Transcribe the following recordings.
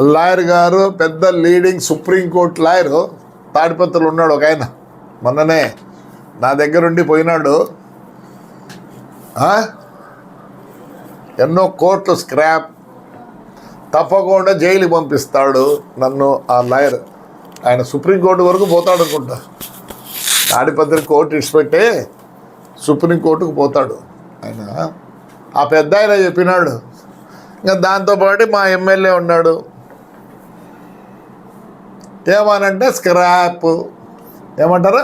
Lawyer గారు పెద్ద leading supreme court lawyer తాడిపత్రులు ఉన్నాడు ఒక ఆయన. మొన్ననే నా దగ్గరుండి పోయినాడు. ఎన్నో కోర్టు స్క్రాప్ తప్పకుండా జైలుకి పంపిస్తాడు నన్ను ఆ లాయర్. ఆయన సుప్రీంకోర్టు వరకు పోతాడు అనుకుంటా. తాడిపత్రి కోర్టు ఇచ్చిపెట్టే సుప్రీంకోర్టుకు పోతాడు. ఆయన ఆ పెద్ద ఆయన చెప్పినాడు. ఇంకా దాంతోపాటు మా ఎమ్మెల్యే ఉన్నాడు. ఏమనంటే స్క్రాప్. ఏమంటారు?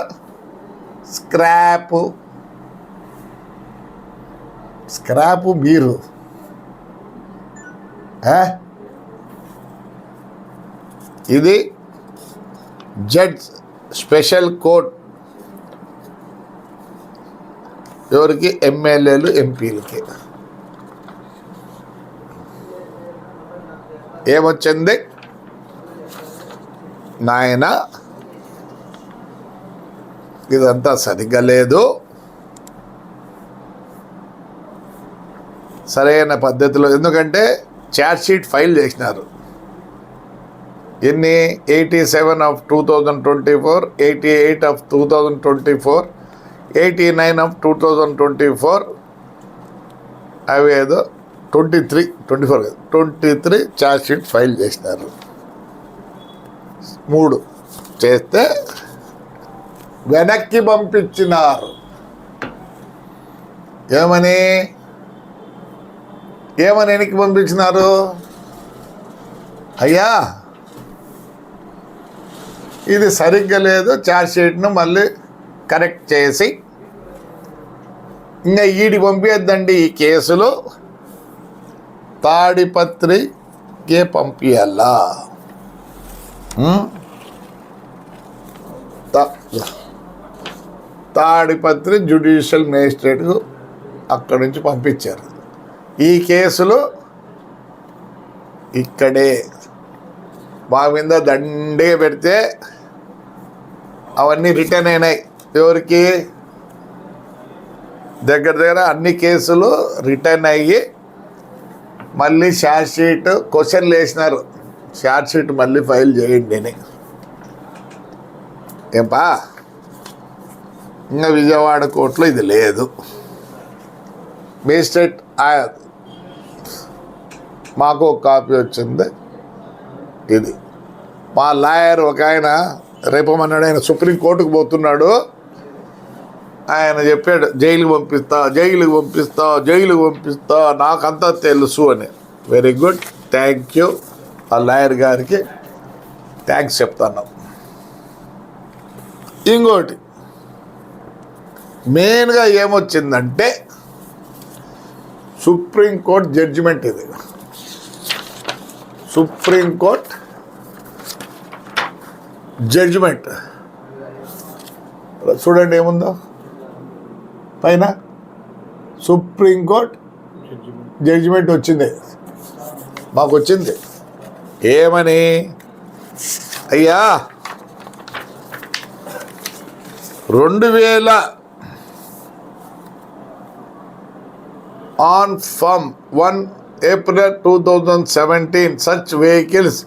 స్క్రాప్. స్క్రాప్ మీరు. ఇది జడ్జ్ స్పెషల్ కోర్ట్ ఎవరికి? ఎమ్మెల్యేలు ఎంపీలకి. ఏమొచ్చింది? నాయన ఇదంతా సరిగ్గా లేదు. సరైన పద్ధతిలో ఎందుకంటే ఛార్జ్ షీట్ ఫైల్ చేసినారు. ఎన్ని eighty seven of two thousand twenty four eighty eight of two thousand twenty four eighty nine of two thousand twenty four అవి ఏదో twenty three twenty four twenty three charge sheet file చేసినారు. మూడు చేస్తే వెనక్కి పంపించినారు. ఏమని? ఏమని వెనక్కి పంపించినారు? అయ్యా ఇది సరిగ్గా లేదు ఛార్జ్ షీట్ను మళ్ళీ కరెక్ట్ చేసి ఇంకా ఈడి పంపించద్దండి ఈ కేసులో. తాడిపత్రికే పంపించాలా తాడిపత్రి జ్యుడిషియల్ మేజిస్ట్రేట్కు అక్కడి నుంచి పంపించారు. ఈ కేసులో ఇక్కడే మా మీద దండే పెడితే అవన్నీ రిటర్న్ అయినాయి. ఎవరికి? దగ్గర దగ్గర అన్ని కేసులు రిటర్న్ అయ్యి మళ్ళీ షార్ట్ షీట్ క్వశ్చన్లు వేసినారు. షార్ట్ షీట్ మళ్ళీ ఫైల్ చేయండి అని. ఏంపా ఇంకా విజయవాడ కోర్టులో ఇది లేదు. మేజిస్ట్రేట్ మాకు ఒక కాపీ వచ్చింది. ఇది. మా లాయర్ ఒక ఆయన రేపమన్నాడు ఆయన సుప్రీంకోర్టుకు పోతున్నాడు. ఆయన చెప్పాడు జైలుకి పంపిస్తా జైలుకి పంపిస్తా జైలుకి పంపిస్తా నాకంతా తెలుసు అని. వెరీ గుడ్ థ్యాంక్ యూ ఆ లాయర్ గారికి థ్యాంక్స్ చెప్తాను. ఇంకోటి మెయిన్గా ఏమొచ్చిందంటే సుప్రీంకోర్టు జడ్జిమెంట్ ఇది. Supreme court judgment. చూడండి ఏముందో? పైన సుప్రీంకోర్టు జడ్జిమెంట్ వచ్చింది. మాకు వచ్చింది ఏమని? అయ్యా! రెండు వేల on from one April two thousand seventeen such vehicles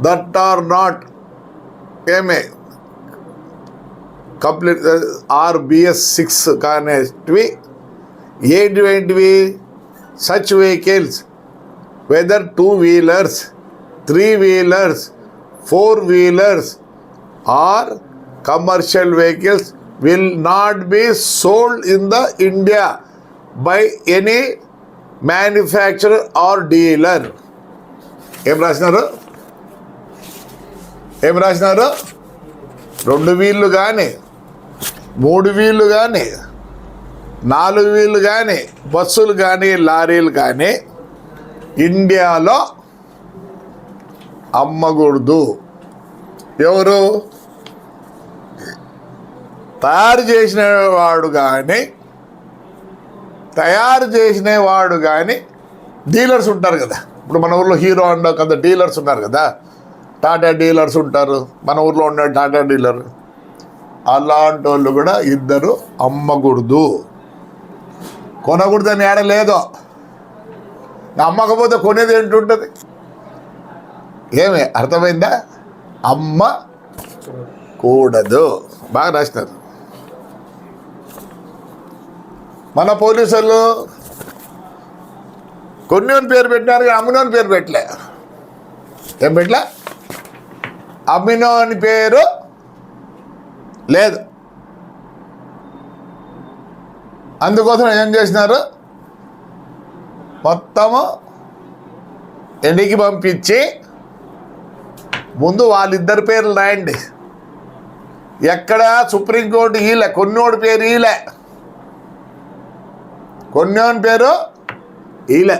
that are not ఏమే కంప్లీట్ ఆర్ బిఎస్ సిక్స్ కానేటివి ఏంటివేంటివి such vehicles whether two wheelers three wheelers four wheelers or commercial vehicles will not be sold in the India by any manufacturer or dealer ఏం రాసినారు? ఏం రాసినారు? రెండు వీళ్ళు కానీ మూడు వీళ్ళు కానీ నాలుగు వీళ్ళు కానీ బస్సులు కానీ లారీలు కానీ ఇండియాలో అమ్మకూడదు. ఎవరు? తయారు చేసిన వాడు కానీ తయారు చేసిన వాడు కానీ డీలర్స్ ఉంటారు కదా. ఇప్పుడు మన ఊర్లో హీరో అండ్ కదా డీలర్స్ ఉన్నారు కదా. టాటా డీలర్స్ ఉంటారు. మన ఊర్లో ఉండే టాటా డీలర్. అలాంటి వాళ్ళు కూడా ఇద్దరు అమ్మకూడదు. కొనకూడదని ఏడ లేదో. అమ్మకపోతే కొనేది ఏంటుంటుంది? ఏమి అర్థమైందా? అమ్మ కూడదు. బాగా రాసినారు. మన పోలీసులు కొన్ని పేరు పెట్టినారు అమ్మినోని పేరు పెట్టలే. ఏం పెట్టలే? అమ్మినోని పేరు లేదు. అందుకోసం ఏం చేసినారు? మొత్తము ఎన్నికి పంపించి ముందు వాళ్ళిద్దరి పేర్లు రాయండి. ఎక్కడ సుప్రీంకోర్టు ఈలే కొన్నోడి పేరు ఈలే. కొన్నోని పేరు ఈలే.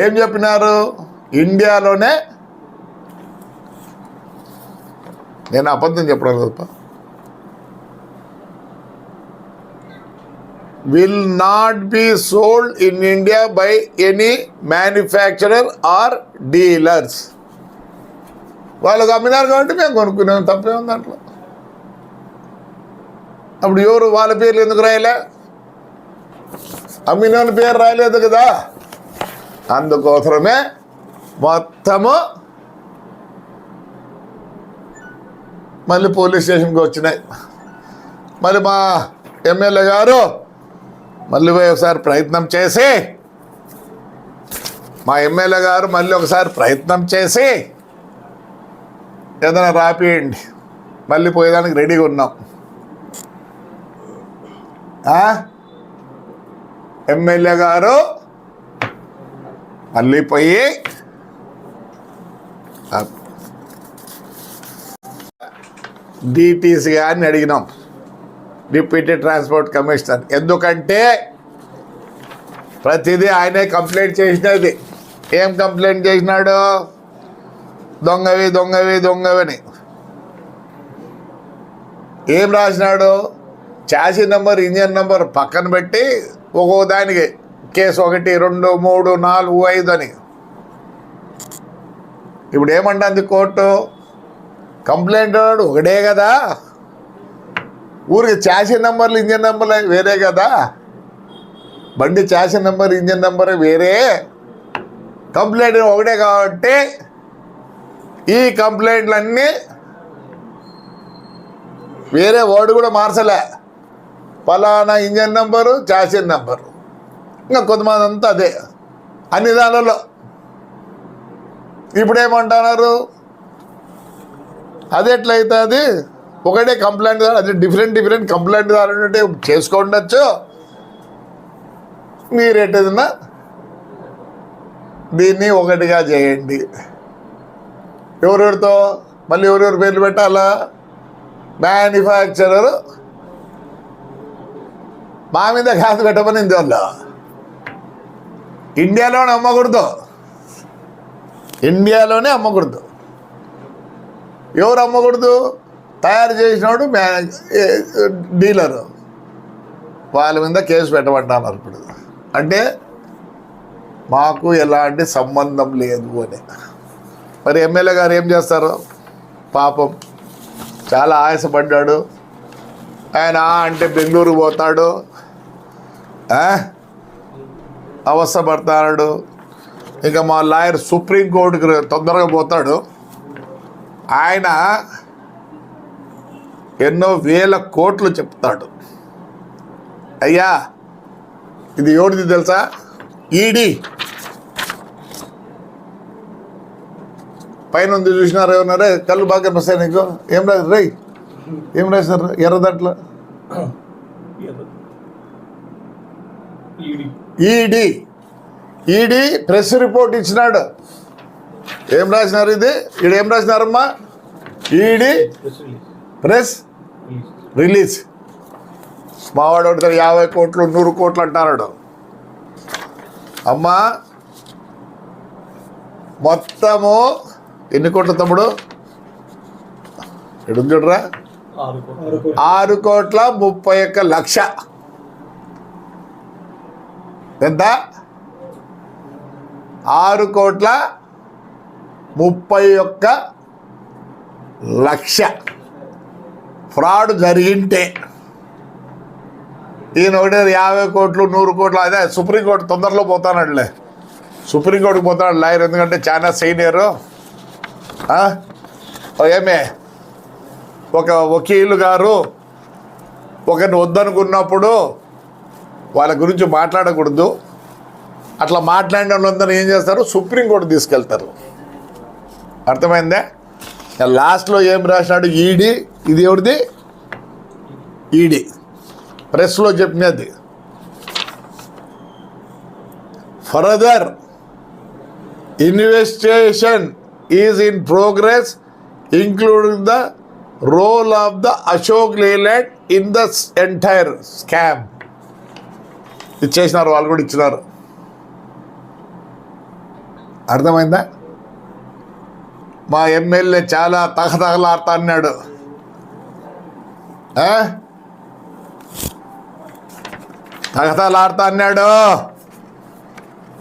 ఏం చెప్పినారు? ఇండియాలోనే నేను అబద్ధం చెప్పడం తప్ప will not be sold in India by any manufacturer or dealers. వాళ్ళకు అమ్మినారు కాబట్టి మేము కొనుక్కున్నాం తప్పే ఉంది దాంట్లో. అప్పుడు ఎవరు వాళ్ళ పేర్లు ఎందుకు రాయలే? అమ్మినోని పేరు రాయలేదు కదా? అందుకోసమే మొత్తము మళ్ళీ పోలీస్ స్టేషన్కి వచ్చినాయి. మళ్ళీ మా ఎమ్మెల్యే గారు మళ్ళీ పోయి ఒకసారి ప్రయత్నం చేసి మా ఎమ్మెల్యే గారు మళ్ళీ ఒకసారి ప్రయత్నం చేసి ఏదైనా రాపియండి. మళ్ళీ పోయేదానికి రెడీగా ఉన్నాం. ఎమ్మెల్యే గారు మళ్ళీ పోయి డిటీసీ గారిని అడిగినాం. Deputy transport commissioner. ఎందుకంటే ప్రతిదీ ఆయనే కంప్లైంట్ చేసినది. ఏం కంప్లైంట్ చేసినాడు? దొంగవి దొంగవి దొంగవని. ఏం రాసినాడు? చాసీ నెంబర్ ఇంజన్ నెంబర్ పక్కన పెట్టి ఒక్కో దానికి కేసు ఒకటి రెండు మూడు నాలుగు ఐదు అని. ఇప్పుడు ఏమంటుంది కోర్టు? కంప్లైంట్ వాడు ఒకటే కదా. ఊరికి చాసీ నెంబర్లు ఇంజన్ నెంబర్లు వేరే కదా. బండి చాసీ నెంబర్ ఇంజన్ నెంబర్ వేరే. కంప్లైంట్ ఒకటే కాబట్టి ఈ కంప్లైంట్లన్నీ వేరే వాడు కూడా మార్చలే. ఫలానా ఇంజన్ నెంబరు చాసీ నెంబరు. ఇంకా కొంతమంది అంతా అదే. అన్ని దానిలో. ఇప్పుడు ఏమంటున్నారు అది ఎట్లయితుంది? ఒకటే కంప్లైంట్ అది డిఫరెంట్ డిఫరెంట్ కంప్లైంట్ ఉంటే చేసుకోండొచ్చు. మీరు ఎట్టేదన్నా దీన్ని ఒకటిగా చేయండి. ఎవరెవరితో? మళ్ళీ ఎవరెవరి పేర్లు పెట్టాలా? మ్యానుఫ్యాక్చరర్ మా మీద కాదు పెట్టమనింది వాళ్ళు ఇండియాలోనే అమ్మకూడదు. ఇండియాలోనే అమ్మకూడదు. ఎవరు అమ్మకూడదు? తయారు చేసినోడు డీలరు. వాళ్ళ మీద కేసు పెట్టమంటున్నారు ఇప్పుడు అంటే మాకు ఎలాంటి సంబంధం లేదు అని. మరి ఎమ్మెల్యే గారు ఏం చేస్తారు? పాపం చాలా ఆయాసపడ్డాడు. ఆయన అంటే బెంగళూరు పోతాడు. ఆ? అవస్థ ఇంకా మా లాయర్ సుప్రీంకోర్టుకి తొందరగా పోతాడు. ఆయన ఎన్నో వేల కోట్లు చెప్తాడు. అయ్యా ఇది ఎవరిది తెలుసా? ఈడీ. పైన ఉంది చూసినారు ఏమన్నారే కళ్ళు బాగా కనిపిస్తాయి నీకు? ఏం రాదు రై ఏం రాశారు ఎర్రదట్ల? ఈడి. ఈడీ. ప్రెస్ రిపోర్ట్ ఇచ్చినాడు. ఏం రాసినారు ఇది? ఈడ ఏం రాసినారమ్మా? ED press release. Press release release మావాడు ఒకటి యాభై కోట్లు నూరు కోట్లు అంటున్నాడు. అమ్మా మొత్తము ఎన్ని కోట్ల తమ్ముడు? ఎడు చూడరా? ఆరు కోట్ల ముప్పై ఒక్క లక్ష. ఎంత? ఆరు కోట్ల ముప్పై ఒక్క లక్ష. ఫ్రాడ్ జరిగింటే ఈయన ఒకటి యాభై కోట్లు నూరు కోట్లు అదే సుప్రీంకోర్టు తొందరలో పోతానట్లే. సుప్రీంకోర్టుకు పోతాడు లాయర్ ఎందుకంటే చాలా సీనియరు. ఏమే ఒక వకీలు గారు ఒకరిని వద్దనుకున్నప్పుడు వాళ్ళ గురించి మాట్లాడకూడదు. అట్లా మాట్లాడిన వాళ్ళందరూ ఏం చేస్తారు? సుప్రీంకోర్టు తీసుకెళ్తారు. అర్థమైందా? లాస్ట్లో ఏం రాసినాడు ఈడీ. ఇది ఎవరిది? ఈడీ. ప్రెస్లో చెప్పినది further investigation is in progress including the role of the Ashok Leyland in the entire scam. ఇచ్చేసినారు వాళ్ళు కూడా ఇచ్చినారు. అర్థమైందా? మా ఎమ్మెల్యే చాలా తహతహలాడుతా అన్నాడు. ఆ? అన్నాడు.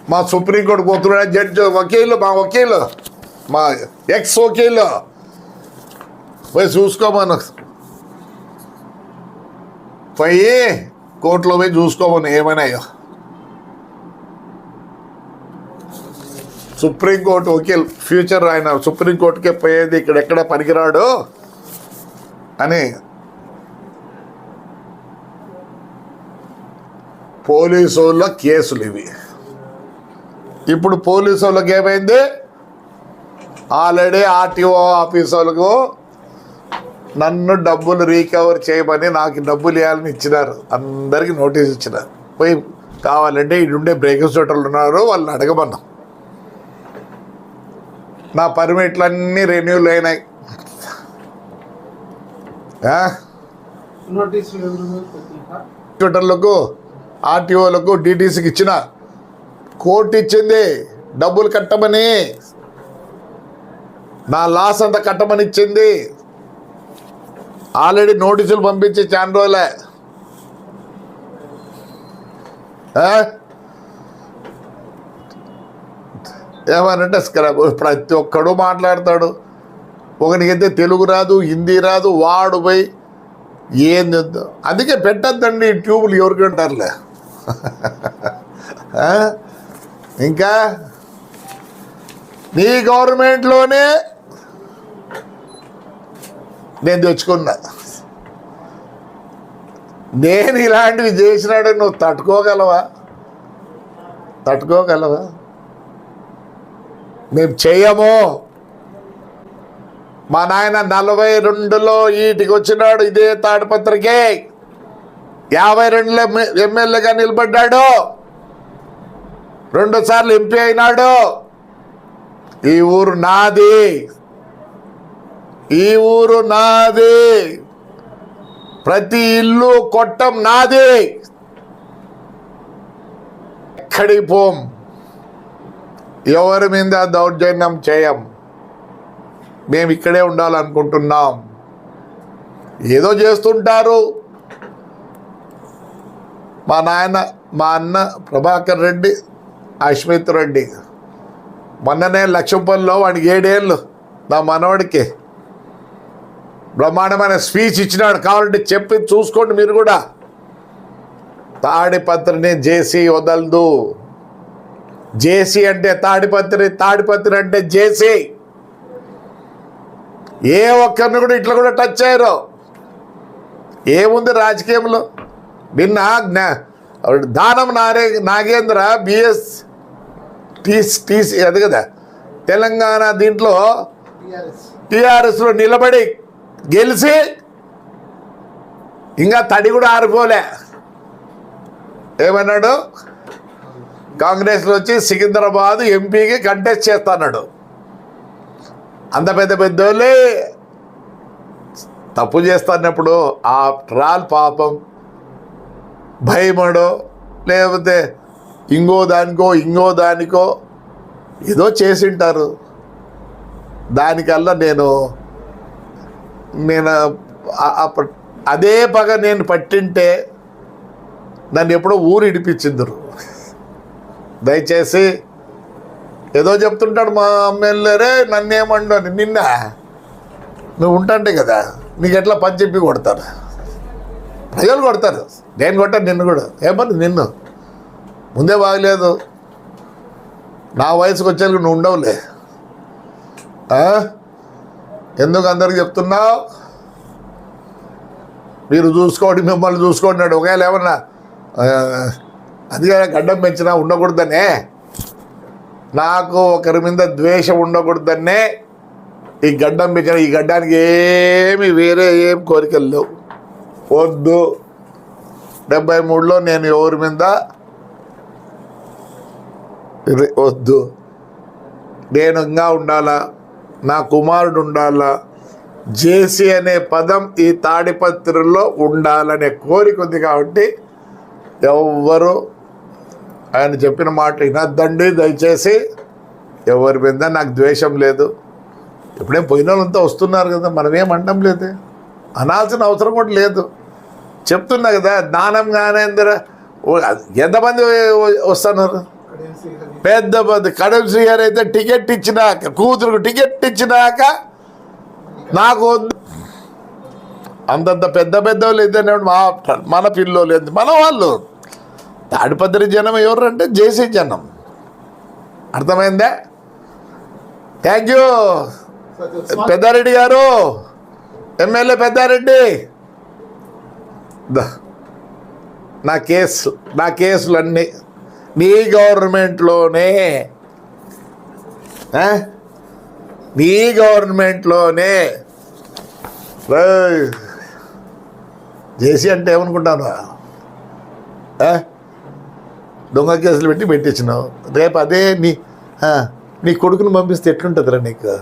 మా సుప్రీంకోర్టు పోతున్నాడు జడ్జి వకీలు మా వకీలు మా ఎక్స్ వకీలు. పోయి చూసుకోమను. పోయి కోర్టులో పోయి చూసుకోమని ఏమైనా సుప్రీంకోర్టు వకీల్ ఫ్యూచర్ ఆయన సుప్రీంకోర్టుకే పోయేది ఇక్కడ ఎక్కడ పనికిరాడు అని పోలీసు వాళ్ళ కేసులు ఇవి. ఇప్పుడు పోలీసు వాళ్ళకి ఏమైంది? ఆల్రెడీ ఆర్టీఓ ఆఫీసు వాళ్ళకు నన్ను డబ్బులు రీకవర్ చేయమని నాకు డబ్బులు ఇవ్వాలని ఇచ్చినారు. అందరికీ నోటీస్ ఇచ్చినారు పోయి కావాలంటే ఇటుండే బ్రేకర్స్ హోటల్ ఉన్నారు వాళ్ళని అడగమన్నాం. నా పర్మిట్లు అన్నీ రెన్యూలు అయినాయి? హోటళ్ళకు ఆర్టీఓలకు డీటీసీకి ఇచ్చిన. కోర్టు ఇచ్చింది డబ్బులు కట్టమని. నా లాస్ అంతా కట్టమని ఇచ్చింది. ఆల్రెడీ నోటీసులు పంపించి చాలా రోజులే. ఏమనంటే స్క్రబ్ ప్రతి ఒక్కడు మాట్లాడతాడు. ఒకనికైతే తెలుగు రాదు హిందీ రాదు వాడు పోయి ఏంది అందుకే పెట్టద్దండి ట్యూబులు ఎవరికి ఉంటారులే ఇంకా? నీ గవర్నమెంట్లోనే నేను తెచ్చుకున్నా. నేను ఇలాంటివి చేసినాడు నువ్వు తట్టుకోగలవా? తట్టుకోగలవా? మేము చెయ్యము. మా నాయన నలభై రెండులో ఈటికి వచ్చినాడు ఇదే తాడిపత్రికే. యాభై రెండులో ఎమ్మెల్యేగా నిలబడ్డాడు. రెండుసార్లు ఎంపీ అయినాడు. ఈ ఊరు నాది. ఈ ఊరు నాది. ప్రతి ఇల్లు కొట్టం నాది. ఎక్కడికి పోం? ఎవరి మీద దౌర్జన్యం చేయం? మేము ఇక్కడే ఉండాలనుకుంటున్నాం. ఏదో చేస్తుంటారు. మా నాయన మా అన్న ప్రభాకర్ రెడ్డి అశ్మిత్ రెడ్డి. మొన్ననే లక్ష్మపల్లిలో వాడికి ఏడేళ్ళు. నా మనవడికి. బ్రహ్మాండమైన స్పీచ్ ఇచ్చినాడు కావాలంటే చెప్పి చూసుకోండి మీరు కూడా. తాడిపత్రిని జేసీ వదలదు. జేసీ అంటే తాడిపత్రి తాడిపత్రి అంటే జేసీ. ఏ ఒక్కరిని కూడా ఇట్లా కూడా టచ్ అయ్యారు ఏముంది రాజకీయంలో? నిన్న జ్ఞా దానం నారే నాగేంద్ర బిఎస్ టీస్ టీసీ అది కదా తెలంగాణ దీంట్లో టీఆర్ఎస్లో నిలబడి గెలిచి ఇంకా తడి కూడా ఆరిపోలే. ఏమన్నాడు? కాంగ్రెస్లో వచ్చి సికింద్రాబాద్ ఎంపీకి కంటెస్ట్ చేస్తాడు అంత పెద్ద పెద్దోళ్ళే తప్పు చేస్తున్నప్పుడు ఆ ట్రాల్ పాపం భయమడో లేకపోతే ఇంకో దానికో ఇంకో దానికో ఏదో చేసింటారు. దానికల్లా నేను నేను అదే పగ నేను పట్టింటే నన్ను ఎప్పుడో ఊరు ఇడిపించిందరు దయచేసి ఏదో చెప్తుంటాడు మా ఎమ్మెల్యేరే నన్ను ఏమండు అని. నిన్న నువ్వు ఉంటాంటే కదా నీకు ఎట్లా పని చెప్పి కొడతారు? ప్రజలు కొడతారు. నేను కొట్టాను నిన్ను కూడా. ఏమని నిన్ను? ముందే బాగలేదు. నా వయసుకు వచ్చేందుకు నువ్వు ఉండవులే. ఆ? ఎందుకు అందరికి చెప్తున్నావు మీరు చూసుకోండి మిమ్మల్ని చూసుకోండి అంటే ఒకవేళ ఏమన్నా అందుకే గడ్డం పెంచినా ఉండకూడదనే? నాకు ఒకరి మీద ద్వేషం ఉండకూడదనే? ఈ గడ్డం పెంచిన ఈ గడ్డానికి ఏమి వేరే ఏం కోరికలు లేవు. వద్దు. డెబ్బై మూడులో నేను ఎవరి మీద? వద్దు. నేను ఇంకా ఉండాలా? నా కుమారుడు ఉండాలా జేసీ అనే పదం ఈ తాడిపత్రిలో ఉండాలనే కోరిక ఉంది కాబట్టి ఎవ్వరు ఆయన చెప్పిన మాట వినద్దండి దయచేసి. ఎవరి మీద నాకు ద్వేషం లేదు. ఇప్పుడేం పోయిన వాళ్ళంతా వస్తున్నారు కదా మనమేం ఏం అనడం లేదు? అనాల్సిన అవసరం కూడా లేదు. చెప్తున్నా కదా దానం జ్ఞానేంద్ర ఓ- ఎంతమంది వస్తున్నారు? పెద్ద పెద్ద కడెం శ్రీ గారు అయితే టికెట్ ఇచ్చినాక కూతురుకు టికెట్ ఇచ్చినాక నాకు అంతంత పెద్ద పెద్ద వాళ్ళు ఇద్దరు మా మన పిల్లోళ్ళు మన వాళ్ళు. తాడిపత్రి జనం ఎవరు అంటే జేసీ జనం. అర్థమైందా? థ్యాంక్ యూ పెద్దారెడ్డి గారు ఎమ్మెల్యే పెద్దారెడ్డి. నా కేసు నా కేసులన్నీ నీ గవర్నమెంట్లోనే మీ గవర్నమెంట్లోనే. జేసీ అంటే ఏమనుకుంటాను? దొంగ కేసులు పెట్టి పెట్టించినావు. రేపు అదే నీ నీ కొడుకుని పంపిస్తే ఎట్లుంటుందిరా నీకు?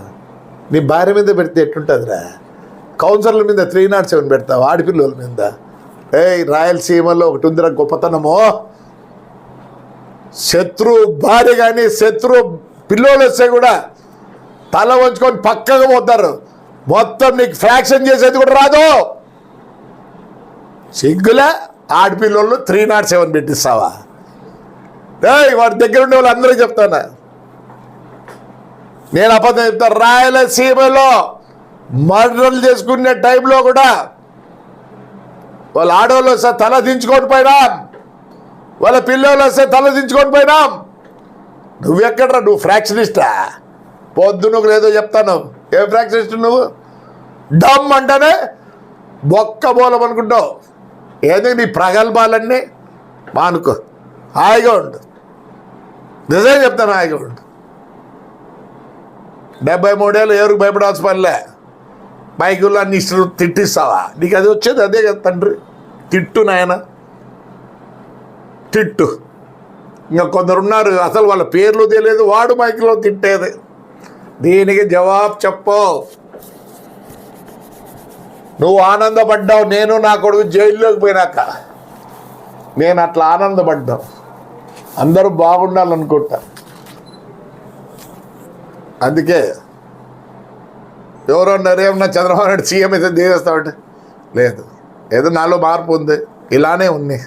నీ భార్య మీద పెడితే ఎట్లుంటుందిరా? కౌన్సిలర్ల మీద త్రీ నాట్ సెవెన్ పెడతావు? ఆడపిల్లల మీద? ఏ రాయలసీమలో ఒకటి ఉందిరా గొప్పతనము. శత్రు భార్య కానీ శత్రు పిల్లోళ్ళు వస్తే కూడా తల వంచుకొని పక్కగా పోతారు. మొత్తం నీకు ఫ్రాక్షన్ చేసేది కూడా రాదు. సిగ్గులే? ఆడపిల్లలు త్రీ నాట్ సెవెన్ పెట్టిస్తావా? వాడి దగ్గర ఉండే వాళ్ళు అందరూ చెప్తానా? నేను అబద్ధం చెప్తా రాయలసీమలో మర్డర్లు చేసుకునే టైంలో కూడా వాళ్ళు ఆడవాళ్ళు తల దించుకొని పోయినా. వాళ్ళ పిల్లలు వస్తే తల దించుకొని పోయినాం. నువ్వెక్కడ్రా? నువ్వు ఫ్రాక్షనిస్టా? పొద్దు నువ్వు లేదో చెప్తాను. ఏం ఫ్రాక్షనిస్ట్ నువ్వు? డమ్ అంటేనే బొక్క బోలం అనుకుంటావు. ఏదో నీ ప్రగల్భాలన్నీ? మానుకో. హాయిగా ఉండు. నిజమే చెప్తాను హాయిగా ఉండు. డెబ్బై మూడేళ్ళు ఎవరికి భయపడాల్సిన పనిలే? బైకుల్లో అన్ని ఇష్టం తిట్టిస్తావా? నీకు అది వచ్చేది అదే కదా తండ్రి. తిట్టు నాయన. తిట్టు. ఇంకా కొందరు ఉన్నారు అసలు వాళ్ళ పేర్లు తెలియదు వాడు మైక్లో తిట్టేది. దీనికి జవాబు చెప్పు. నువ్వు ఆనందపడ్డావు నేను నా కొడుకు జైల్లోకి పోయినాక. నేను అట్లా ఆనందపడ్డావు అందరూ బాగుండాలనుకుంటా. అందుకే ఎవరో నరేమన్నా చంద్రబాబు నాయుడు సీఎం అయితే దిగేస్తామంటే లేదు ఏదో నాలో మార్పు ఉంది ఇలానే ఉంది.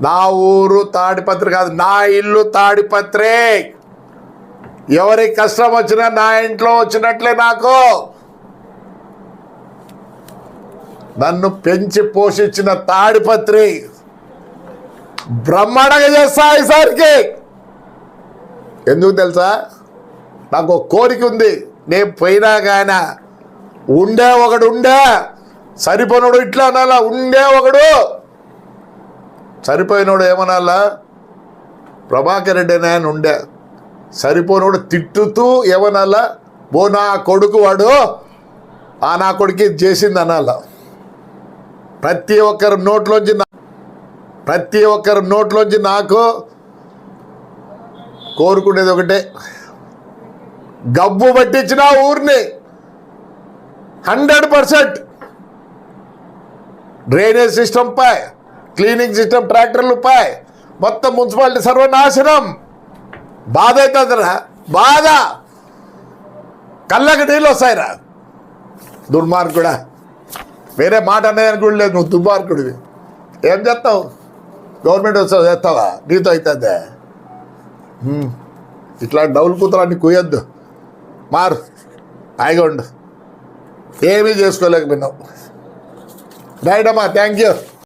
నా ఊరు తాడిపత్రి కాదు నా ఇల్లు తాడిపత్రే. ఎవరికి కష్టం వచ్చినా నా ఇంట్లో వచ్చినట్లే నాకు. నన్ను పెంచి పోషించిన తాడిపత్రి బ్రహ్మాండంగా చేస్తా ఈసారికి. ఎందుకు తెలుసా? నాకు ఒక కోరిక ఉంది. నేను పోయినా కానీ ఉండే ఒకడు ఉండే. సరిపోనుడు ఇట్లా అనాలా ఉండే ఒకడు. సరిపోయినోడు ఏమనాలా? ప్రభాకర్ రెడ్డి అనే ఆయన ఉండే. సరిపోయినోడు తిట్టుతూ ఏమనాలా? ఓ నా కొడుకు వాడు ఆ నా కొడుకు ఇది చేసింది అనాల? ప్రతి ఒక్కరి నోట్లోంచి ప్రతి ఒక్కరి నోట్లోంచి నాకు కోరుకునేది ఒకటే. గబ్బు పట్టించిన ఊరిని హండ్రెడ్ పర్సెంట్ డ్రైనేజ్ సిస్టమ్ పై క్లీనింగ్ సిస్టమ్ ట్రాక్టర్లు పాయ్ మొత్తం మున్సిపాలిటీ సర్వనాశనం. బాధ అవుతుందిరా బాధ. కళ్ళకి నీళ్ళు వస్తాయిరా. దుర్మార్గుడా. వేరే మాట అనేది కూడా లేదు. నువ్వు దుర్మార్గుడివి. ఏం చేస్తావు? గవర్నమెంట్ వస్తావు చేస్తావా? నీతో అవుతుందే ఇట్లా డౌల్ కూతురాన్ని కుయ్యొద్దు. మారు. హాయిగా ఉండు. ఏమీ చేసుకోలేకపోయినావు రైట్ అమ్మా థ్యాంక్ యూ